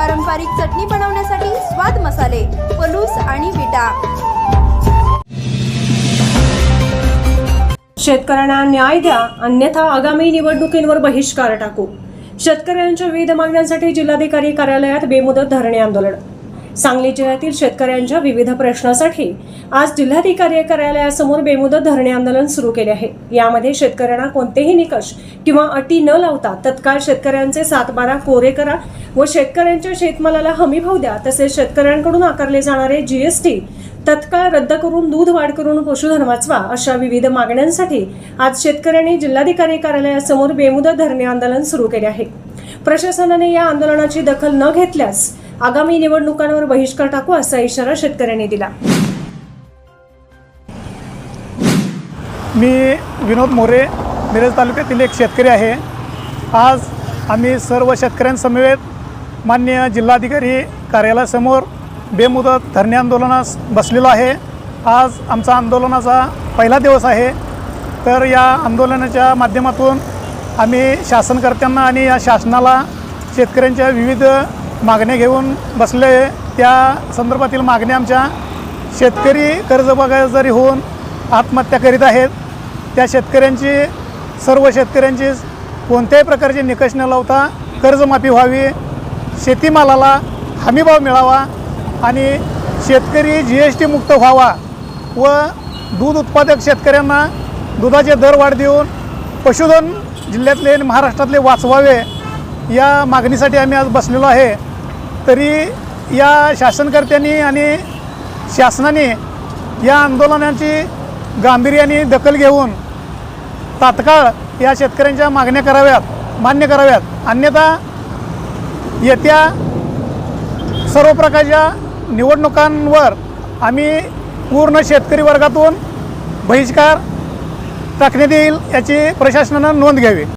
पारंपरिक चटणी बनवण्यासाठी स्वाद मसाले पलूस आणि विटा. शेतकऱ्यांना न्याय द्या अन्यथा आगामी निवडणुकींवर बहिष्कार टाकू. शेतकऱ्यांच्या विविध मागण्यांसाठी जिल्हाधिकारी कार्यालयात बेमुदत धरणे आंदोलन. सांगली जिल्ह्यातील शेतकऱ्यांच्या विविध प्रश्नासाठी आज जिल्हाधिकारी कार्यालयासमोर बेमुदत धरणे आंदोलन सुरू केले आहे. यामध्ये शेतकऱ्यांना कोणतेही निकष किंवा अटी न लावता तत्काळ शेतकऱ्यांचे सातबारा कोरे करा व शेतकऱ्यांच्या शेतमालाला हमी भाव द्या तसेच शेतकऱ्यांकडून आकारले जाणारे जीएसटी तत्काळ रद्द करून दूध वाढ करून पशुधन वाचवा अशा विविध मागण्यांसाठी आज शेतकऱ्यांनी जिल्हाधिकारी कार्यालयासमोर बेमुदत धरणे आंदोलन सुरू केले आहे. प्रशासनाने या आंदोलनाची दखल न घेतल्यास आगामी निवडणुकांवर बहिष्कार टाकू असा इशारा शेतकऱ्यांनी दिला. मी विनोद मोरे मिरज तालुक्यातील एक शेतकरी आहे. आज आम्ही सर्व शेतकऱ्यांसमवेत मान्य जिल्हाधिकारी कार्यालयासमोर बेमुदत धरणे आंदोलनास बसलेलो आहे. आज आमचा आंदोलनाचा पहिला दिवस आहे. तर या आंदोलनाच्या माध्यमातून आम्ही शासनकर्त्यांना आणि या शासनाला शेतकऱ्यांच्या विविध मागण्या घेऊन बसले त्या संदर्भातील मागण्या आमच्या शेतकरी कर्जबाजारी होऊन आत्महत्या करीत आहेत. त्या शेतकऱ्यांची सर्व शेतकऱ्यांची कोणत्याही प्रकारचे निकष न लावता कर्जमाफी व्हावी शेतीमालाला हमीभाव मिळावा आणि शेतकरी जी एस टी मुक्त व्हावा व दूध उत्पादक शेतकऱ्यांना दुधाचे दर वाढ देऊन पशुधन जिल्ह्यातले आणि महाराष्ट्रातले वाचवावे या मागणीसाठी आम्ही आज बसलेलो आहे. तरी या शासनकर्त्यांनी आणि शासनाने या आंदोलनाची गांभीर्याने दखल घेऊन तात्काळ या शेतकऱ्यांच्या मागण्या कराव्यात मान्य कराव्यात. अन्यथा येत्या सर्व प्रकारच्या निवडणुकांवर आम्ही पूर्ण शेतकरी वर्गातून बहिष्कार टाकण्यात येईल याची प्रशासनानं नोंद घ्यावी.